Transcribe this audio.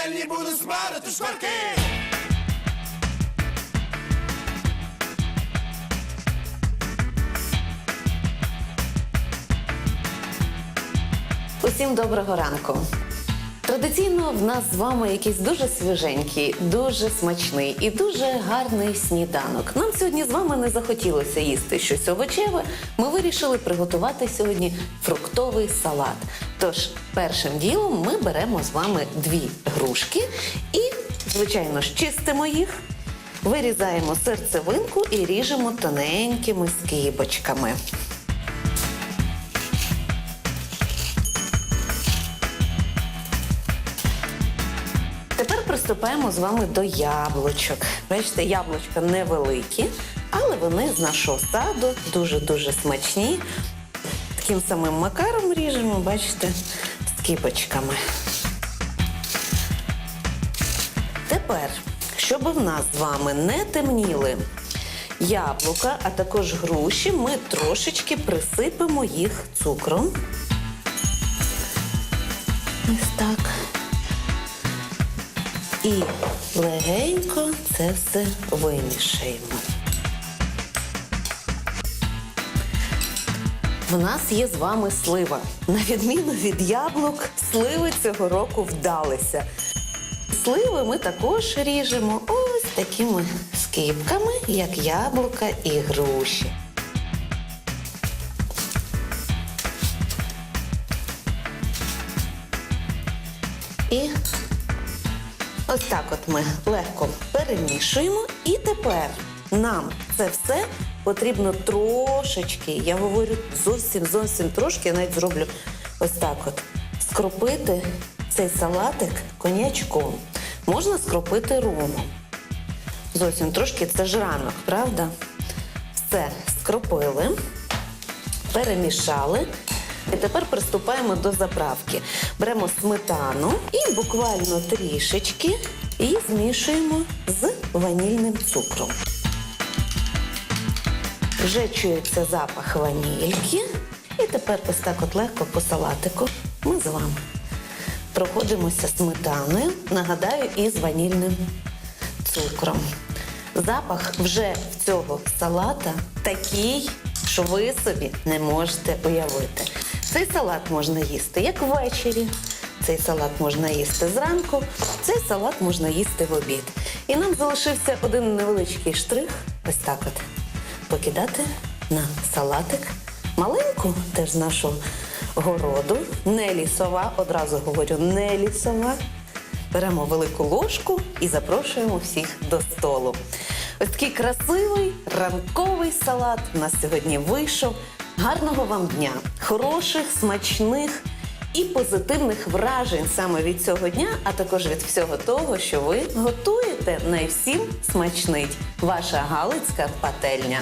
пательні буду смарити шкварки. Усім доброго ранку. Традиційно в нас з вами якийсь дуже свіженький, дуже смачний і дуже гарний сніданок. Нам сьогодні з вами не захотілося їсти щось овочеве. Ми вирішили приготувати сьогодні фруктовий салат. Тож, першим ділом ми беремо з вами дві грушки і, звичайно ж, чистимо їх. Вирізаємо серцевинку і ріжемо тоненькими скибочками. Тепер приступаємо з вами до яблучок. Бачите, яблучка невеликі, але вони з нашого саду дуже-дуже смачні. Таким самим макаром ріжемо, бачите, з кіпочками. Тепер, щоб в нас з вами не темніли яблука, а також груші, ми трошечки присипемо їх цукром. Ось так. І легенько це все вимішаємо. В нас є з вами слива. На відміну від яблук, сливи цього року вдалися. Сливи ми також ріжемо ось такими скипками, як яблука і груші. І Ось так от ми легко перемішуємо. І тепер нам це все потрібно трошечки, я говорю зовсім зовсім трошки, я навіть зроблю ось так от. Скропити цей салатик конячком. Можна скропити ромом. Зовсім трошки це ж ранок, правда? Все скропили, перемішали. І тепер приступаємо до заправки. Беремо сметану і буквально трішечки її змішуємо з ванільним цукром. Вже чується запах ванільки. І тепер ось так от легко по салатику ми з вами проходимося сметаною, нагадаю, із ванільним цукром. Запах вже в цього салата такий, що ви собі не можете уявити. Цей салат можна їсти як ввечері, цей салат можна їсти зранку, цей салат можна їсти в обід. І нам залишився один невеличкий штрих, ось так от, покидати на салатик маленьку, теж з нашого городу, не лісова, одразу говорю, не лісова. Беремо велику ложку і запрошуємо всіх до столу. Ось такий красивий ранковий салат у нас сьогодні вийшов. Гарного вам дня, хороших, смачних і позитивних вражень саме від цього дня, а також від всього того, що ви готуєте. Най всім смачнить ваша Галицька пательня.